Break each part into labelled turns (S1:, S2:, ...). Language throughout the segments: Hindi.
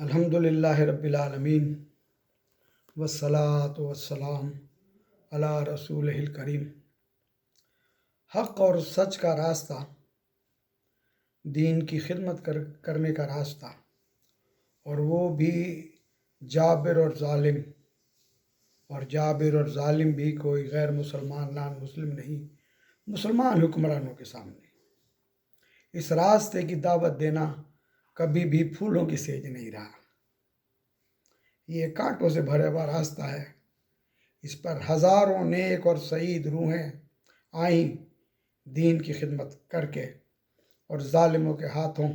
S1: अल्हम्दुलिल्लाह रब्बिल आलमीन, वस्सलातु वस्सलाम अला रसूलिल करीम। हक़ और सच का रास्ता, दीन की खिदमत कर, करने का रास्ता, और वो भी जाबिर और ज़ालिम, और जाबिर और ज़ालिम भी कोई गैर मुसलमान, नान मुस्लिम नहीं, मुसलमान हुक्मरानों के सामने। इस रास्ते की दावत देना कभी भी फूलों की सेज नहीं रहा। ये कांटों से भरा हुआ रास्ता है। इस पर हज़ारों नेक और सईद रूहें आई दीन की खिदमत करके और ालिमों के हाथों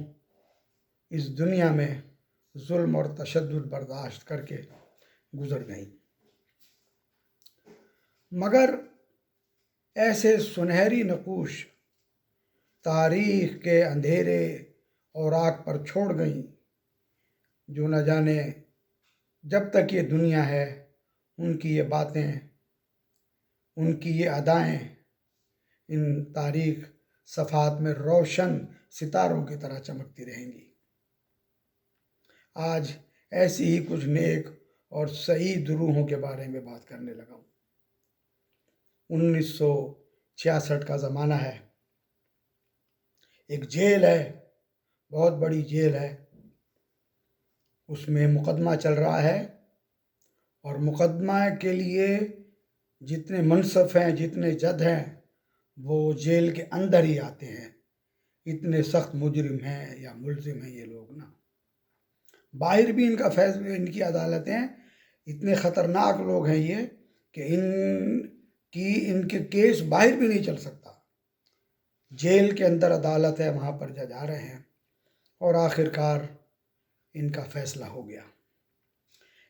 S1: इस दुनिया में जुल्म और तशद बर्दाश्त करके गुज़र गई। मगर ऐसे सुनहरी नकूश तारीख के अंधेरे और आग पर छोड़ गई, जो न जाने जब तक ये दुनिया है, उनकी ये बातें, उनकी ये अदाएँ, इन तारीख सफ़ात में रोशन सितारों की तरह चमकती रहेंगी। आज ऐसी ही कुछ नेक और सही दुरूहों के बारे में बात करने लगा हूँ। उन्नीस सौ छियासठ का ज़माना है। एक जेल है, बहुत बड़ी जेल है। उसमें मुकदमा चल रहा है और मुकदमा के लिए जितने मनसफ़ हैं, जितने जद हैं, वो जेल के अंदर ही आते हैं। इतने सख्त मुजरिम हैं या मुलजिम हैं ये लोग ना। बाहर भी इनका फैसला इनकी अदालतें इतने ख़तरनाक लोग हैं ये कि इन की इनके केस बाहर भी नहीं चल सकता। जेल के अंदर अदालत है, वहाँ पर जज आ रहे हैं। और आखिरकार इनका फैसला हो गया।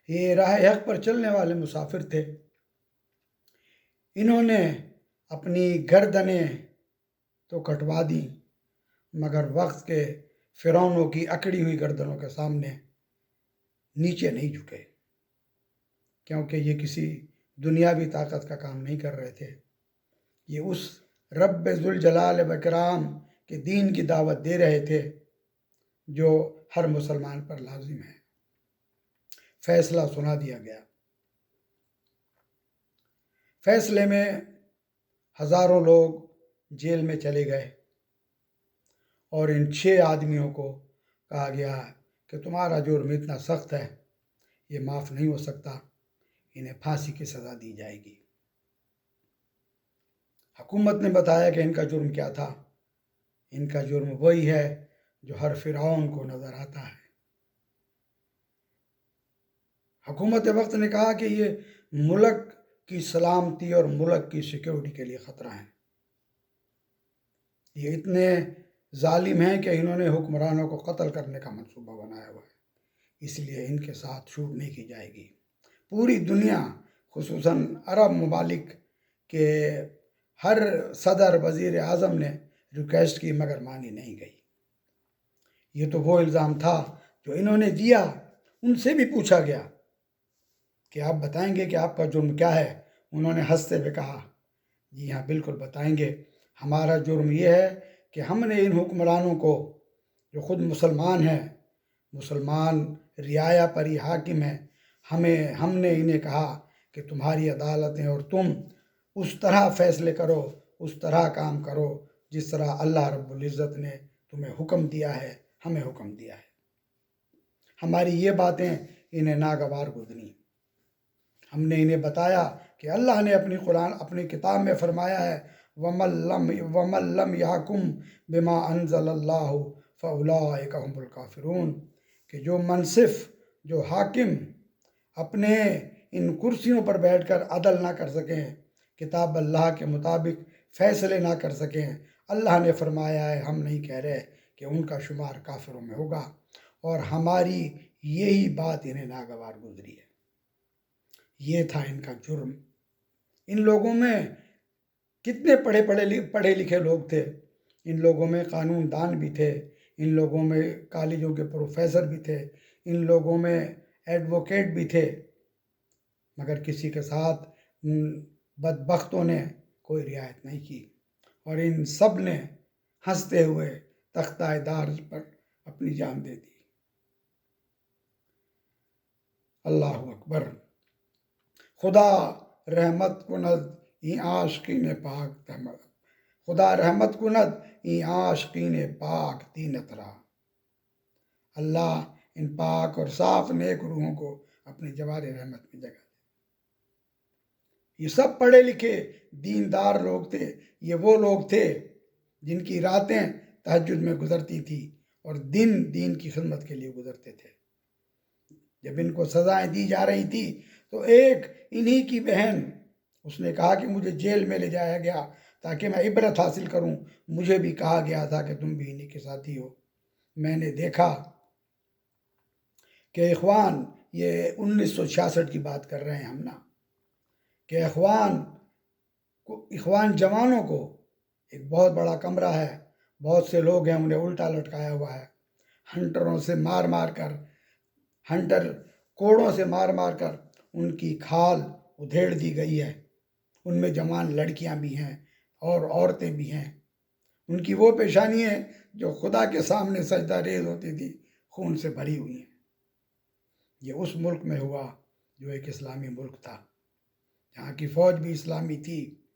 S1: ये राह हक पर चलने वाले मुसाफिर थे। इन्होंने अपनी गर्दनें तो कटवा दी, मगर वक्त के फिरौनों की अकड़ी हुई गर्दनों के सामने नीचे नहीं झुके, क्योंकि ये किसी दुनियावी ताकत का काम नहीं कर रहे थे। ये उस रब जलाल बकराम के दीन की दावत दे रहे थे, जो हर मुसलमान पर लाजिम है। फैसला सुना दिया गया। फैसले में हज़ारों लोग जेल में चले गए और इन छह आदमियों को कहा गया कि तुम्हारा जुर्म इतना सख्त है, ये माफ़ नहीं हो सकता, इन्हें फांसी की सज़ा दी जाएगी। हुकूमत ने बताया कि इनका जुर्म क्या था? इनका जुर्म वही है जो हर फिरौन को नज़र आता है। हुकूमत वक्त ने कहा कि ये मुल्क की सलामती और मुल्क की सिक्योरिटी के लिए ख़तरा है। ये इतने ालिम हैं कि इन्होंने हुक्मरानों को कत्ल करने का मंसूबा बनाया हुआ है। इसलिए इनके साथ छूट नहीं की जाएगी। पूरी दुनिया खसूस अरब ममालिक के हर सदर वज़ी अज़म ने रिक्वेस्ट की, मगर मानी नहीं गई। ये तो वो इल्ज़ाम था जो इन्होंने दिया, उनसे भी पूछा गया कि आप बताएँगे कि आपका जुर्म क्या है? उन्होंने हँसते हुए कहा, जी हाँ बिल्कुल बताएँगे। हमारा जुर्म ये है कि हमने इन हुक्मरानों को, जो ख़ुद मुसलमान हैं, मुसलमान रियाया पर ही हाकिम हैं, हमें, हमने इन्हें कहा कि तुम्हारी अदालतें और तुम उस तरह फैसले करो, उस तरह काम करो, जिस तरह अल्लाह रब्बुल इज़्ज़त ने तुम्हें हुक्म दिया है। हमें हुक्म दिया है। हमारी ये बातें इन्हें नागवार गुजरी हमने इन्हें बताया कि अल्लाह ने अपनी कुरान, अपनी किताब में फरमाया है वमल्लम वमल्लम याकुम बिमा अनजल्लाह फ़लाकमुल काफिरून। कि जो मनसिफ, जो हाकिम अपने इन कुर्सियों पर बैठकर अदल ना कर सकें, किताब अल्लाह के मुताबिक फ़ैसले ना कर सकें, अल्लाह ने फरमाया है, हम नहीं कह रहे कि उनका शुमार काफिरों में होगा और हमारी यही बात इन्हें नागवार गुजरी है। ये था इनका जुर्म। इन लोगों में कितने पढ़े पढ़े पढ़े लिखे लोग थे। इन लोगों में कानून दान भी थे। इन लोगों में कॉलेजों के प्रोफेसर भी थे। इन लोगों में एडवोकेट भी थे। मगर किसी के साथ बदबख्तों ने कोई रियायत नहीं की। और इन सबने हँसते हुए तख्तादार पर अपनी जान दे दी। अल्लाह अकबर। खुदा रहमत कुनद, ई आशकीन पाक तहमद खुदा रहमत कुनद, ई आशकीन पाक तीन तरा अल्लाह इन पाक और साफ़ नेक रूहों को अपने जवार रहमत में जगह दे। ये सब पढ़े लिखे दीनदार लोग थे, ये वो लोग थे जिनकी रातें तहजद में गुजरती थी और दिन दीन की खिदमत के लिए गुजरते थे। जब इनको सजाएँ दी जा रही थी तो एक इन्हीं की बहन, उसने कहा कि मुझे जेल में ले जाया गया ताकि मैं इबरत हासिल करूँ। मुझे भी कहा गया था कि तुम भी इन्हीं के साथी हो। मैंने देखा कि इखवान, ये उन्नीस सौ छियासठ की बात कर रहे हैं हम ना, कि इखवान को, इखवान जवानों को एक बहुत बड़ा कमरा है। बहुत से लोग हैं, उन्हें उल्टा लटकाया हुआ है। हंटरों से मार मार कर, हंटर कोड़ों से मार मार कर उनकी खाल उधेड़ दी गई है। उनमें जवान लड़कियाँ भी हैं और औरतें भी हैं। उनकी वो पेशानी है जो खुदा के सामने सजदा रेज होती थी, खून से भरी हुई हैं। ये उस मुल्क में हुआ जो एक इस्लामी मुल्क था। जहाँ की फ़ौज भी इस्लामी थी,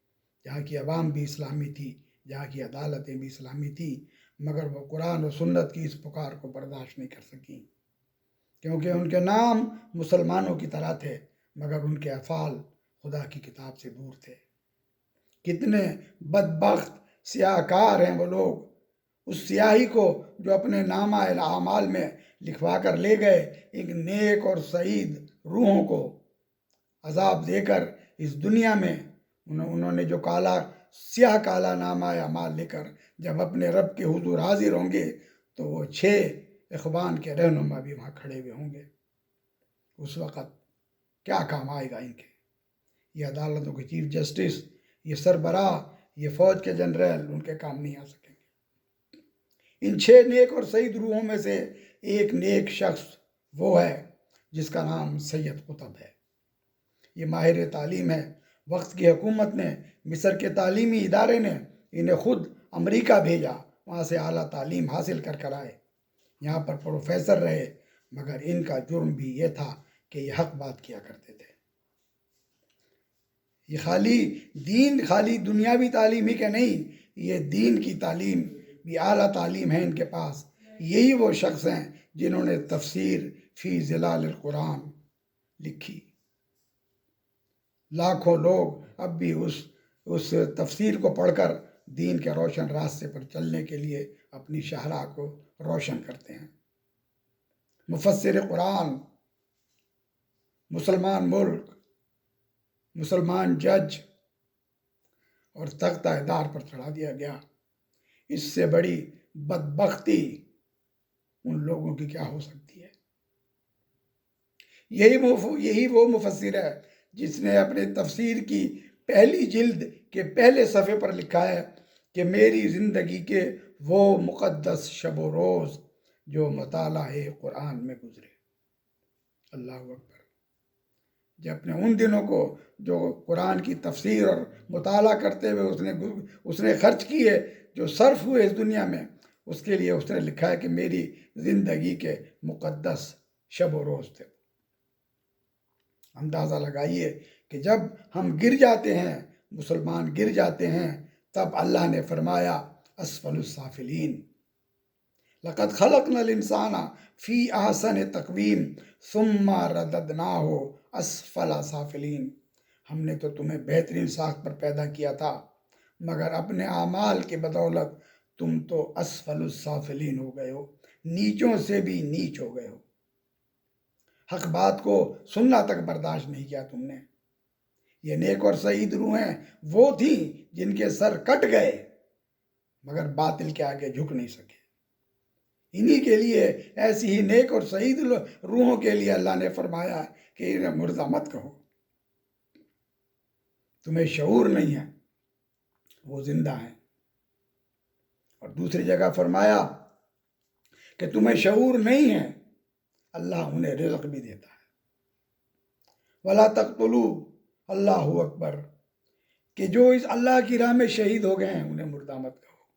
S1: जहाँ की आवाम भी इस्लामी थी जहाँ की अदालतें भी इस्लामी थी, मगर वो कुरान और सुन्नत की इस पुकार को बर्दाश्त नहीं कर सकी। क्योंकि उनके नाम मुसलमानों की तरह थे, मगर उनके अफ़ाल खुदा की किताब से दूर थे। कितने बदबख्त, स्याहकार हैं वो लोग। उस स्याही को जो अपने नामा अमाल में लिखवा कर ले गए, एक नेक और सईद रूहों को अजाब देकर इस दुनिया में उन्होंने जो काला, स्याह काला नामा माल लेकर, जब अपने रब के हुजूर हाजिर होंगे तो वो छः इखबान के रहनुमा भी वहाँ खड़े हुए होंगे। उस वक़्त क्या काम आएगा इनके? ये अदालतों के चीफ जस्टिस, ये सरबराह ये फ़ौज के जनरल, उनके काम नहीं आ सकेंगे। इन छः नेक और सईद रूहों में से एक नेक शख्स वो है, जिसका नाम सैयद कुतब है। ये माहिर तालीम है वक्त की हुकूमत ने, मिस्र के तालीमी इदारे ने इन्हें खुद अमेरिका भेजा, वहाँ से अली तालीम हासिल कर कर आए। यहाँ पर प्रोफेसर रहे, मगर इनका जुर्म भी ये था कि ये हक बात किया करते थे। ये खाली दीन, खाली दुनियावी तालीम ही के नहीं, ये दीन की तालीम भी अली तालीम है इनके पास। यही वो शख्स हैं जिन्होंने तफसीर फ़ी ज़िलाल कुरान लिखी। लाखों लोग अब भी उस उस तफसीर को पढ़कर दीन के रोशन रास्ते पर चलने के लिए अपनी शाहरा को रोशन करते हैं। मुफसर कुरान, मुसलमान मुल्क, मुसलमान जज और तख्ता इदार पर चढ़ा दिया गया। इससे बड़ी बदबख्ती उन लोगों की क्या हो सकती है? यही वो यही वो मुफसर है जिसने अपने तफसीर की पहली जिल्द के पहले सफ़े पर लिखा है कि मेरी ज़िंदगी के वो मुक़दस शब रोज़ जो मताला कुरान में गुज़रे। अल्लाह अकबर। जब अपने उन दिनों को जो कुरान की तफसीर और मताल करते हुए उसने उसने खर्च किए जो सर्फ हुए इस दुनिया में, उसके लिए उसने लिखा है कि मेरी ज़िंदगी के मुक़दस शब रोज़ थे। अंदाज़ा लगाइए कि जब हम गिर जाते हैं, मुसलमान गिर जाते हैं, तब अल्लाह ने फरमाया असफलसाफिलीन लक़द खलक नल इंसाना फ़ी आहसन तकवीम, सुम्मा रददना हो असफला साफिलीन। हमने तो तुम्हें बेहतरीन साख पर पैदा किया था, मगर अपने आमाल के बदौलत तुम तो असफलसाफिलीन हो गए हो, नीचों से भी नीच हो गए हो। हक बात को सुनना तक बर्दाश्त नहीं किया तुमने। ये नेक और सईद रूहें वो थी जिनके सर कट गए, मगर बातिल के आगे झुक नहीं सके। इन्हीं के लिए ऐसी ही नेक और शहीद रूहों के लिए अल्लाह ने फरमाया कि इन्हें मुर्दा मत कहो। तुम्हें शूर नहीं है, वो ज़िंदा है। और दूसरी जगह फरमाया कि तुम्हें शूर नहीं है अल्लाह उन्हें रिजक भी देता है। वला तख्तलू अल्लाह अकबर। कि जो इस अल्लाह की राह में शहीद हो गए हैं, उन्हें मुर्दा मत कहो।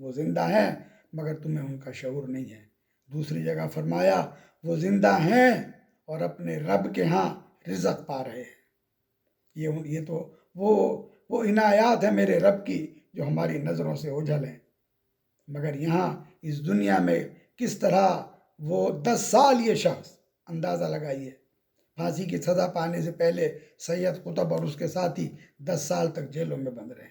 S1: वो ज़िंदा हैं, मगर तुम्हें उनका शूर नहीं है। दूसरी जगह फरमाया, वो ज़िंदा हैं और अपने रब के यहाँ रिजक पा रहे हैं। ये ये तो वो वो इनायात है मेरे रब की, जो हमारी नज़रों से ओझल है। मगर यहाँ इस दुनिया में किस तरह वो दस साल ये शख्स, अंदाज़ा लगाइए। फांसी की सज़ा पाने से पहले सैयद कुतब और उसके साथी दस साल तक जेलों में बंद रहे।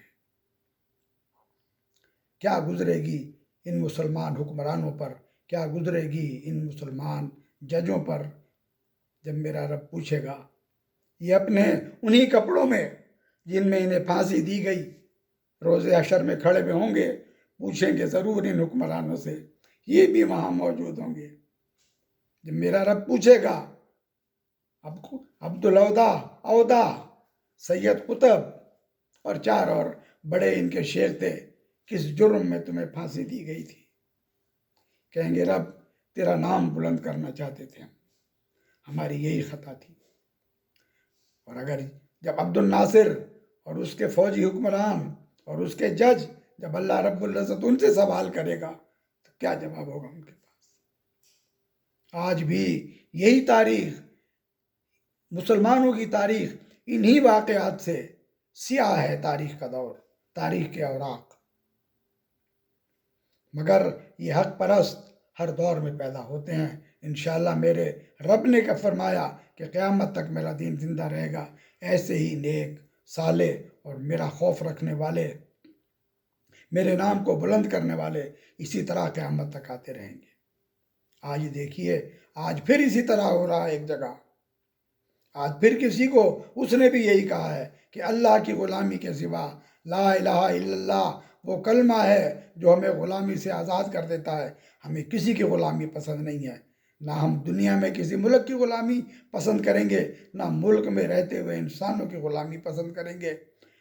S1: क्या गुजरेगी इन मुसलमान हुक्मरानों पर? क्या गुजरेगी इन मुसलमान जजों पर? जब मेरा रब पूछेगा। ये अपने उन्हीं कपड़ों में जिनमें इन्हें फांसी दी गई, रोज़े अशर में खड़े हुए होंगे, पूछेंगे ज़रूर इन हुक्मरानों से। ये भी वहाँ मौजूद होंगे। जब मेरा रब पूछेगा अब्दुल अवदा अवदा, सैयद कुतब और चार और बड़े इनके शेख थे, किस जुर्म में तुम्हें फांसी दी गई थी? कहेंगे, रब, तेरा नाम बुलंद करना चाहते थे हम। हमारी यही खता थी। और अगर जब अब्दुल नासिर और उसके फौजी हुक्मरान और उसके जज जब अल्लाह रब्बुल्ज़त उनसे सवाल करेगा तो क्या जवाब होगा उनके पास? आज भी यही तारीख, मुसलमानों की तारीख, इन्हीं वाक़ात से सियाह है तारीख का दौर, तारीख के औराक मगर ये हक परस्त हर दौर में पैदा होते हैं। इन मेरे रब ने क्या फरमाया कि क़्यामत तक मेरा दीन ज़िंदा रहेगा, ऐसे ही नेक, साले और मेरा खौफ रखने वाले मेरे नाम को बुलंद करने वाले इसी तरह क़्यामत तक आते रहेंगे। आज देखिए, आज फिर इसी तरह हो रहा है एक जगह। आज फिर किसी को, उसने भी यही कहा है कि अल्लाह की ग़ुलामी के सिवा ला इल्लल्लाह, वो कलमा है जो हमें ग़ुलामी से आज़ाद कर देता है। हमें किसी की ग़ुलामी पसंद नहीं है। ना हम दुनिया में किसी मुल्क की ग़ुलामी पसंद करेंगे, ना मुल्क में रहते हुए इंसानों की ग़ुलामी पसंद करेंगे।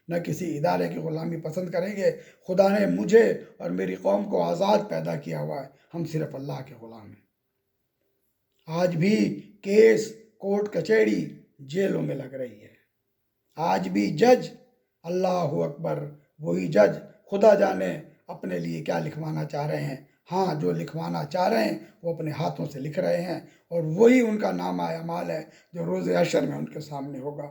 S1: न किसी इदारे की ग़ुलामी पसंद करेंगे। खुदा ने मुझे और मेरी कौम को आज़ाद पैदा किया हुआ है। हम सिर्फ़ अल्लाह के ग़ुलाम हैं। आज भी केस, कोर्ट, कचहरी जेलों में लग रही है। आज भी जज, अल्लाह अकबर, वही जज खुदा जाने अपने लिए क्या लिखवाना चाह रहे हैं। हाँ जो लिखवाना चाह रहे हैं, वो अपने हाथों से लिख रहे हैं और वही उनका नाम आया माल है जो रोज़ अशर में उनके सामने होगा।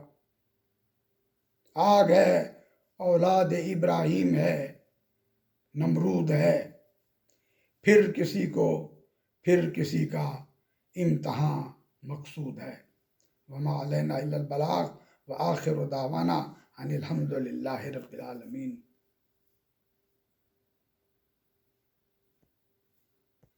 S1: आग है, औलाद इब्राहिम है, नमरूद है। फिर किसी को, फिर किसी का इम्तहान मकसूद है। वमा अलैना बलाग व आखिर दावाना अनिलहमदिल्ला रबालमीन